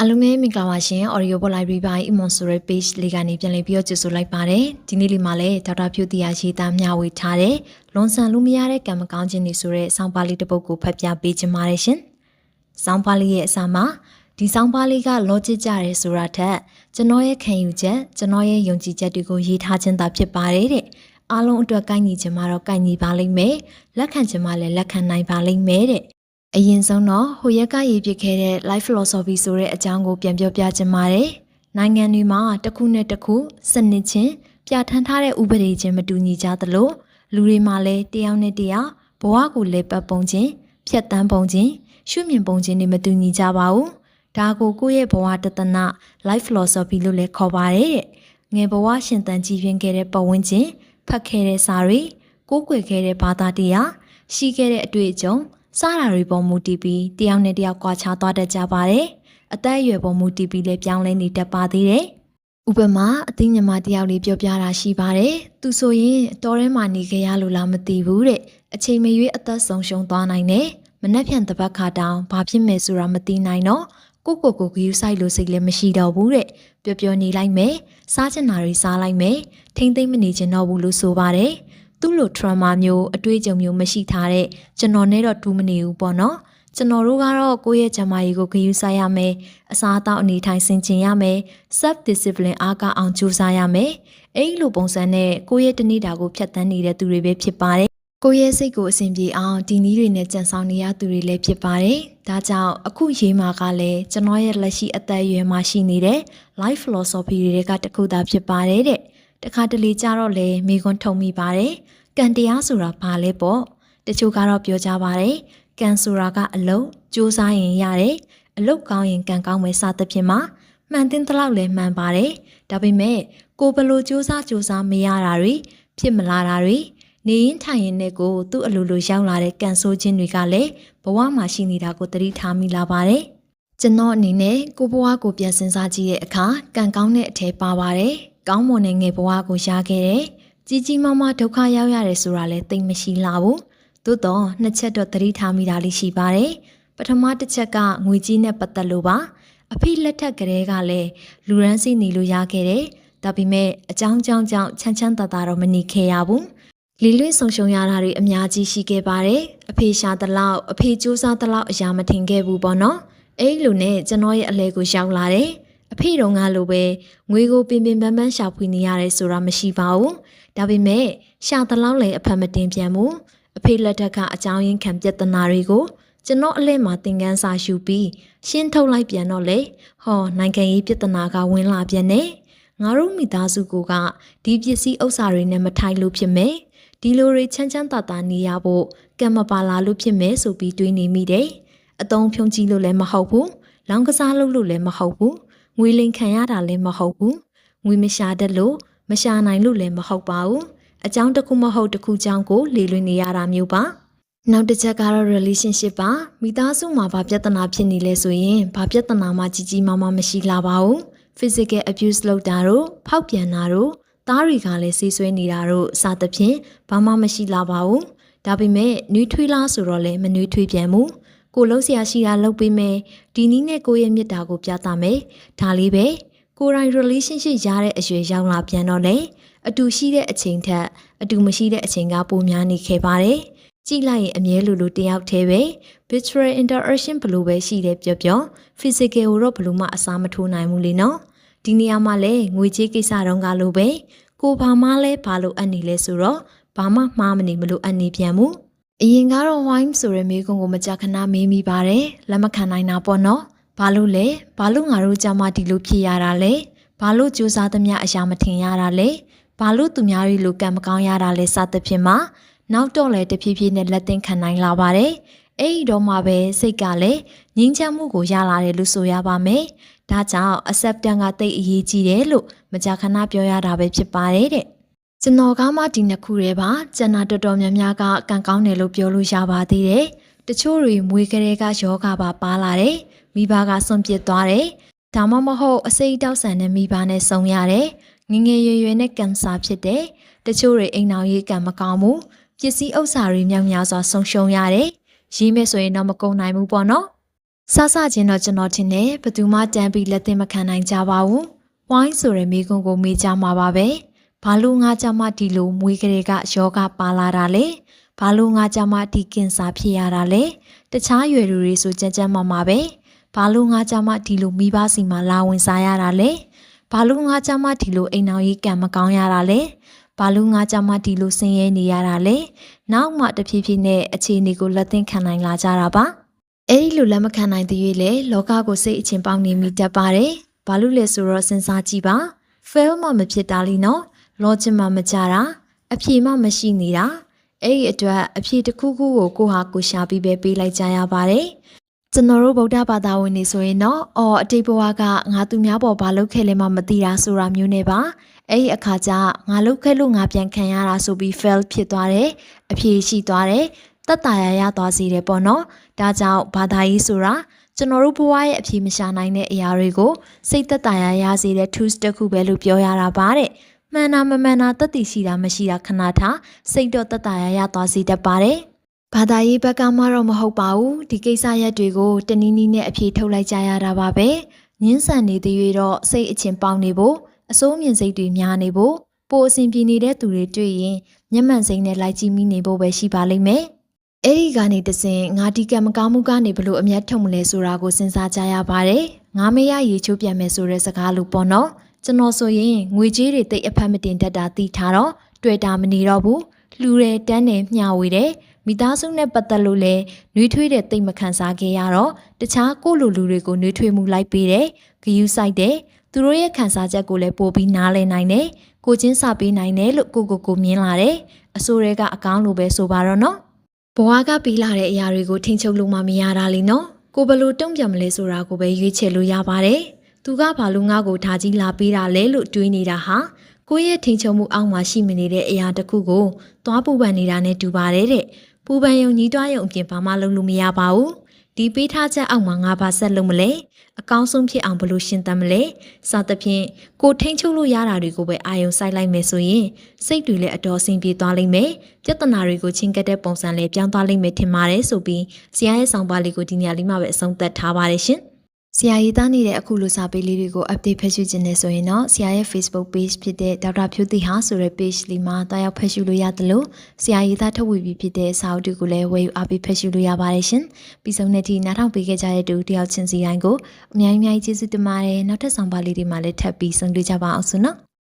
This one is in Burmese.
အားလုံးပဲမင်္ဂလာပါရှင် Audio Book Library ပိုင်း Imon ဆိုတဲ့ page လေးကနေပြန်လည်ပြီးတော့ကြိုဆိုလိုက်ပါတယ်ဒီနေ့လေးမှာလည်းဒေါက်တာဖြူတီယာရေးသားမျှဝေထားတဲ့လွန်ဆန်လို့မရတဲ့ကံမကောင်းခြင်းတွေဆိုတဲ့ဆောင်းပါးလေးတစ်ပုဒ်ကိုဖတ်ပြပေးချင်ပါတယ်ရှင်ဆောင်းပါးလေးရဲ့အစမှာဒီဆောင်းပါးလေးက logic ကြတယ်ဆိုတာထက်ကျွန်တော်ရဲ့ခံယူချက်ကျွန်တော်ရဲ့ယုံကြည်ချက်တွေကိုရေးထားခြင်းသာဖြစ်ပါတယ်တဲ့အားလုံးအတွက်ကိုက်ညီခြင်းမှာတော့ကိုက်ညီပါလိမ့်မယ်လက်ခံခြင်းမှာလည်းလက်ခံနိုင်ပါလိမ့်မယ်တဲ့ အရင်ဆုံးတော့ဟိုရက်ကရေးပြခဲ့တဲ့ life philosophy ဆိုတဲ့အကြောင်းကိုပြန်ပြောပြခြင်းပါတယ်နိုင်ငံတွေမှာတစ်ခုနဲ့တစ်ခုစနစ်ချင်းပြဋ္ဌာန်းထားတဲ့ဥပဒေချင်းမတူညီကြသလိုလူတွေမှာလည်းတယောက်နဲ့တယောက်ဘဝကိုလေပတ်ပုံချင်းဖြတ်တန်းပုံချင်းရှုမြင်ပုံချင်းတွေမတူညီကြပါဘူးဒါကိုကိုယ့်ရဲ့ဘဝတသနာ life philosophy လို့လည်းခေါ်ပါတယ်တဲ့ငယ်ဘဝရှင်သန်ကြည်ပြင်းခဲ့တဲ့ပတ်ဝန်းကျင်ဖတ်ခဲ့တဲ့စာတွေကိုးကွယ်ခဲ့တဲ့ဘာသာတရားရှိခဲ့တဲ့အတွေ့အကြုံ စားတာတွေပေါ်မူတည်ပြီးတယောက်နဲ့တယောက်ကွာခြားသွားတတ်ကြပါတယ်။အသက်အရွယ်ပေါ်မူတည်ပြီးလည်းပြောင်းလဲနေတတ်ပါသေးတယ်။ဥပမာအသိဉာဏ်မတယောက်လေးပြောပြတာရှိပါတယ်။သူဆိုရင်တော်ထဲမှာနေကြရလို့လားမသိဘူးတဲ့အချိန်မရွေးအသက်ဆုံးရှုံးသွားနိုင်တယ်။မနှက်ဖြန်တပတ်ခါတောင်ဘာဖြစ်မယ်ဆိုတာမသိနိုင်တော့ကိုကိုကိုဂယူဆိုင်လို့စိတ်လည်းမရှိတော့ဘူးတဲ့။ပျော်ပျော်နေလိုက်မယ်။စားချင်တာတွေစားလိုက်မယ်။ထိမ့်သိမ့်မနေချင်တော့ဘူးလို့ဆိုပါတယ်။ သူ့လို trauma မျိုးအတွေ့အကြုံမျိုးမရှိထားတဲ့ကျွန်တော်နဲ့တော့တူးမနေဘူးပေါ့နော်ကျွန်တော်တို့ကတော့ကိုယ့်ရဲ့ကျန်းမာရေးကိုဂရုစိုက်ရမယ်အစားအသောက်အနေထိုင်ဆင်ခြင်ရမယ် self discipline အားကောင်းအောင်ကြိုးစားရမယ်အဲ့လိုပုံစံနဲ့ကိုယ့်ရဲ့တနေ့တာကိုဖြတ်သန်းနေတဲ့သူတွေပဲဖြစ်ပါတယ်ကိုယ့်ရဲ့စိတ်ကိုအဆင်ပြေအောင်ဒီနည်းတွေနဲ့ကြံဆောင်နေရသူတွေလည်းဖြစ်ပါတယ်။ဒါကြောင့်အခုရေးမှာကလည်းကျွန်တော်ရဲ့လက်ရှိအသက်အရွယ်မှာရှိနေတဲ့ life philosophy တွေကတခုသာဖြစ်ပါတယ်တဲ့။ တခါတလေကြတော့လေမိကွန်းထုံမိပါတယ်ကံတရားဆိုတာဘာလဲပေါ့တချို့ကတော့ပြောကြပါတယ်ကံဆိုတာကအလုံးစူးစားရင်ရတယ်အလုတ်ကောင်းရင်ကံကောင်းမယ်စသဖြင့်မှာမှန်တင်သလောက်လည်းမှန်ပါတယ်ဒါပေမဲ့ကိုဘလို့စူးစားစူးစားမရတာတွေဖြစ်မလာတာတွေနေရင်ထိုင်ရင်နဲ့ကိုသူ့အလိုလိုရောက်လာတဲ့ကံဆိုးခြင်းတွေကလည်းဘဝမှာရှိနေတာကိုသတိထားမိလာပါတယ်ကျွန်တော်အနေနဲ့ကိုဘဝကိုပြန်စဉ်းစားကြည့်တဲ့အခါကံကောင်းတဲ့အထဲပါပါတယ် ကောင်းမွန်တဲ့ငယ်ဘဝကိုရခဲ့တယ်။ကြီးကြီးမားမားဒုက္ခရောက်ရတယ်ဆိုတာလည်းသိမရှိလာဘူး။သို့တော့နှစ်ချက်တော့သတိထားမိတာလေးရှိပါတယ်။ပထမတစ်ချက်ကငွေကြီးနဲ့ပတ်သက်လို့ပါ။အဖေလက်ထက်ကလေးကလည်းလူရန်စီနေလို့ရခဲ့တယ်။ဒါပေမဲ့အကြောင်းကြောင်းကြောင့်ချမ်းချမ်းသာသာတော့မနေခဲ့ရဘူး။လီလွင့်ဆုံရှုံရတာတွေအများကြီးရှိခဲ့ပါတယ်။အဖေရှာတလောက်အဖေစူးစမ်းတလောက်အရာမထင်ခဲ့ဘူးပေါ့နော်။အဲ့လိုနဲ့ကျွန်တော်ရဲ့အလဲကိုရောက်လာတယ်။ အဖေတော်ကလိုပဲငွေကိုပင်ပင်ပန်းပန်းရှာဖွေနေရတယ်ဆိုတာမရှိပါဘူးဒါပေမဲ့ရှာတလောက်လည်းအဖက်မတင်ပြန်ဘူးအဖေလက်ထက်ကအကြောင်းရင်းခံပြဿနာတွေကိုကျွန်တော်အလဲမှာသင်ခန်းစာယူပြီးရှင်းထုတ်လိုက်ပြန်တော့လေဟောနိုင်ငံရေးပြဿနာကဝင်လာပြန်နေငါတို့မိသားစုကဒီပစ္စည်းဥစ္စာတွေနဲ့မထိုက်လို့ဖြစ်မယ်ဒီလိုတွေချမ်းချမ်းသာသာနေရဖို့ကံမပါလာလို့ဖြစ်မယ်ဆိုပြီးတွေးနေမိတယ်အတုံးဖြုံးကြည့်လို့လည်းမဟုတ်ဘူးလောင်ကစားလုပ်လို့လည်းမဟုတ်ဘူး ငွေလိမ်ခံရတာလည်းမဟုတ်ဘူးငွေမရှာတတ်လို့မရှာနိုင်လို့လည်းမဟုတ်ပါဘူးအကြောင်းတစ်ခုမဟုတ်တစ်ခုကြောင့်ကိုလေလွင်နေရတာမျိုးပါနောက်တစ်ချက်ကတော့ relationship ပါမိသားစုမှာဘာပြဿနာဖြစ်နေလဲဆိုရင်ဘာပြဿနာမှကြီးကြီးမားမားမရှိလာပါဘူး physical abuse လုပ်တာတို့ဖောက်ပြန်တာတို့သားတွေကလည်းဆေးဆွဲနေတာတို့စသဖြင့်ဘာမှမရှိလာပါဘူးဒါပေမဲ့နှွေးထွေးလားဆိုတော့လည်းမနှွေးထွေးပြန်ဘူး ကိုလုံးဆရာရှိတာလုပ်ပေးမယ်ဒီနည်းနဲ့ကိုရဲ့မြတ်တာကိုပြသမယ်ဒါလေးပဲကိုရိုင်း relationship ရတဲ့အရွယ်ရောက်လာပြန်တော့လေအတူရှိတဲ့အချိန်ထက်အတူမရှိတဲ့အချိန်ကပိုများနေခဲ့ပါတယ်ကြည့်လိုက်ရင်အမြဲလိုလိုတယောက်တည်းပဲ virtual interaction ဘလို့ပဲရှိတယ်ပြောပြော physical ကိုတော့ဘလို့မှအစားမထိုးနိုင်ဘူးလေနော်ဒီနေရာမှာလည်းငွေကြေးကိစ္စတုန်းကလိုပဲကိုဘာမှလဲဘာလို့အပ်နေလဲဆိုတော့ဘာမှမှားမနေမလို့အပ်နေပြန်ဘူး အရင်ကတော့ wine ဆိုတဲ့မိကုံကိုမကြခဏမေးမိပါတယ်လက်မခံနိုင်တာပေါ့နော်ဘာလို့လဲဘာလို့ငါတို့ကြမှာဒီလိုဖြစ်ရတာလဲဘာလို့ကြိုးစားသမျှအရာမထင်ရတာလဲဘာလို့သူများတွေလိုကံမကောင်းရတာလဲစသဖြင့်မှာနောက်တော့လဲတဖြည်းဖြည်းနဲ့လက်သင်ခံနိုင်လာပါတယ်အဲ့ဒီတော့မှပဲစိတ်ကလည်းငြင်းချမ်းမှုကိုရလာတယ်လို့ဆိုရပါမယ်ဒါကြောင့် acceptance ကတိတ်အရေးကြီးတယ်လို့မကြာခဏပြောရတာပဲဖြစ်ပါတယ်တဲ့ ကျွန်တော်ကမှဒီနှစ်ခုတည်းပါကျန်တာတော်တော်များများကကံကောင်းတယ်လို့ပြောလို့ရပါသေးတယ်တချို့တွေမွေးကလေးကယောဂပါပါလာတယ်မိဘကဆွန့်ပစ်သွားတယ်ဒါမှမဟုတ်အစိတ်တောက်ဆန်တဲ့မိဘနဲ့ဆုံရတယ်ငငယ်ရွယ်ရွယ်နဲ့ကင်ဆာဖြစ်တယ်တချို့တွေအိမ်အောင်ရေးကံမကောင်းဘူးပစ္စည်းဥစ္စာတွေမြောက်များစွာဆုံးရှုံးရတယ်ရေးမယ်ဆိုရင်တော့မကုန်နိုင်ဘူးပေါ့နော်ဆဆချင်းတော့ကျွန်တော်ထင်တယ်ဘသူမှတန်းပြီးလက်သင့်မခံနိုင်ကြပါဘူး။ဝိုင်းဆိုတဲ့မိကုံကိုမေးကြမှာပါပဲ။ ဘာလို့ငါကြမှာဒီလိုမွေးကလေးကယောဂပါလာတာလဲ။ဘာလို့ငါကြမှာဒီကင်ဆာဖြစ်ရတာလဲ။တခြားရွယ်လူတွေဆိုကြမ်းကြမ်းမာမာပဲ။ဘာလို့ငါကြမှာဒီလိုမိဘစီမှာလာဝင်စားရတာလဲ။ဘာလို့ငါကြမှာဒီလိုအိမ်အောင်ကြီးကံမကောင်းရတာလဲ။ဘာလို့ငါကြမှာဒီလိုဆင်းရဲနေရတာလဲ။နောက်မှတဖြည်းဖြည်းနဲ့အခြေအနေကိုလက်သင့်ခံနိုင်လာကြတာပါ။အဲ့ဒီလိုလက်မခံနိုင်သေး၍လေလောကကိုစိတ်အချင်းပေါင်းနေမိတတ်ပါတယ်။ဘာလို့လဲဆိုတော့စဉ်းစားကြည့်ပါ။ fail မှမဖြစ်တာလीနော်။ logic မှမကြတာ။အဖြေမှမရှိနေတာ။အဲ့ဒီအတွက်အဖြေတစ်ခုခုကိုကိုဟာကိုရှာပြီးပဲပေးလိုက်ကြရပါတယ်။ကျွန်တော်တို့ဗုဒ္ဓဘာသာဝင်နေဆိုရင်တော့အော်အတိတ်ဘဝကငါသူများပေါ်ဘာလုပ်ခဲ့လဲမှမသိတာဆိုတာမျိုးနဲ့ပါ။အဲ့ဒီအခါကျငါလုပ်ခဲ့လို့ငါပြန်ခံရတာဆိုပြီး fail ဖြစ်သွားတယ်။အဖြေရှိသွားတယ်။တက်တာရရသွားစေတယ်ပေါ့နော်။ဒါကြောင့်ဘာသာရေးဆိုတာကျွန်တော်တို့ဘဝရဲ့အဖြေမရှာနိုင်တဲ့အရာတွေကိုစိတ်သက်သာရရစေတဲ့ tools တစ်ခုပဲလို့ပြောရတာပါတဲ့။ မှန်တာမမှန်တာတက်တည်ရှိတာမရှိတာခဏထားစိတ်တော့သက်သာရရသွားစေတတ်ပါတယ်။ဘာသာရေးဘက်ကမှတော့မဟုတ်ပါဘူးဒီကိစ္စရက်တွေကိုတနည်းနည်းနဲ့အဖြေထုတ်လိုက်ကြရတာပါပဲ။ငင်းဆန်နေသေး၍တော့စိတ်အချင်းပေါင်းနေဖို့အစိုးမြင်စိတ်တွေများနေဖို့ပိုအစဉ်ပြေနေတဲ့သူတွေတွေ့ရင်မျက်မှန်စိမ့်နဲ့လိုက်ကြည့်မိနေဖို့ပဲရှိပါလိမ့်မယ်။အဲ့ဒီကနေတစဉ်ငါဒီကံမကောင်းမှုကနေဘလို့အမျက်ထုတ်မလဲဆိုတာကိုစဉ်းစားကြရပါတယ်။ငါမရရေချိုးပြန်မယ်ဆိုတဲ့စကားလိုပေါ့နော်။ ကျွန်တော်ဆိုရင်ငွေကြေးတွေတိတ်အဖက်မတင်တတ်တာသိထားတော့တွေ့တာမနေတော့ဘူး။လှူတယ်တန်းတယ်မျှဝေတယ်မိသားစုနဲ့ပတ်သက်လို့လဲနှွေးထွေးတဲ့တိတ်မခံစားခဲ့ရတော့တခြားကိုယ့်လူလူတွေကိုနှွေးထွေးမှုလိုက်ပေးတယ်။ဂယူးဆိုင်တယ်။သူတို့ရဲ့ခံစားချက်ကိုလည်းပို့ပြီးနားလည်နိုင်တယ်။ကိုချင်းစာပေးနိုင်တယ်လို့ကိုကိုကိုမြင်လာတယ်။အဆိုးတွေကအကောင်းလိုပဲဆိုပါတော့နော်။ဘဝကပြီးလာတဲ့အရာတွေကိုထိန်းချုပ်လို့မှမရတာလေနော်ကိုဘယ်လို့တုံ့ပြန်မလဲဆိုတာကိုပဲရွေးချယ်လို့ရပါတယ် သူကဘာလို့ငါ့ကိုထားကြီးလာပေးတာလဲလို့တွေးနေတာဟာကိုယ့်ရဲ့ထိန်းချုပ်မှုအောက်မှာရှိမနေတဲ့အရာတစ်ခုကိုသွားပူပန်နေတာနဲ့တူပါတယ်တဲ့ပူပန်ယုံညီးတွားယုံအပြင်ဘာမှလုပ်လို့မရပါဘူးဒီပေးထားချက်အောက်မှာငါဘာဆက်လုပ်မလဲအကောင်းဆုံးဖြစ်အောင်ဘယ်လိုရှင်းသတ်မလဲစသဖြင့်ကိုထိန်းချုပ်လို့ရတာတွေကိုပဲအာယုံစိုက်လိုက်မယ်ဆိုရင်စိတ်တွေလည်းအတော်ဆင်ပြေသွားလိမ့်မယ်ပြဿနာတွေကိုချင်းကပ်တဲ့ပုံစံလေးပြောင်းသွားလိမ့်မယ်ထင်ပါတယ်ဆိုပြီးဆရာရဲ့ဆောင်ပါလေးကိုဒီနေရာလေးမှာပဲအဆုံးသတ်ထားပါတယ်ရှင် ဆရာရေးသားနေတဲ့အခုလိုစာပေလေးတွေကို update ဖတ်ရှုခြင်းနဲ့ဆိုရင်တော့ဆရာရဲ့ Facebook page ဖြစ်တဲ့ဒေါက်တာဖြိုးသိဟာဆိုတဲ့ page လေးမှာတာရောက်ဖတ်ရှုလို့ရတယ်လို့ဆရာရေးသားထုတ်ဝေပြီးဖြစ်တဲ့စာအုပ်တွေကိုလည်းဝယ်ယူအားပေးဖတ်ရှုလို့ရပါတယ်ရှင်။ပြီးဆုံးတဲ့ဒီနားထောင်ပေးခဲ့ကြတဲ့တူတယောက်ချင်းစီတိုင်းကိုအများကြီးအများကြီးကျေးဇူးတင်ပါတယ်။နောက်ထပ်ဆောင်ပါလေးတွေမှာလည်းထပ်ပြီးဆုံတွေ့ကြပါအောင်စို့နော်။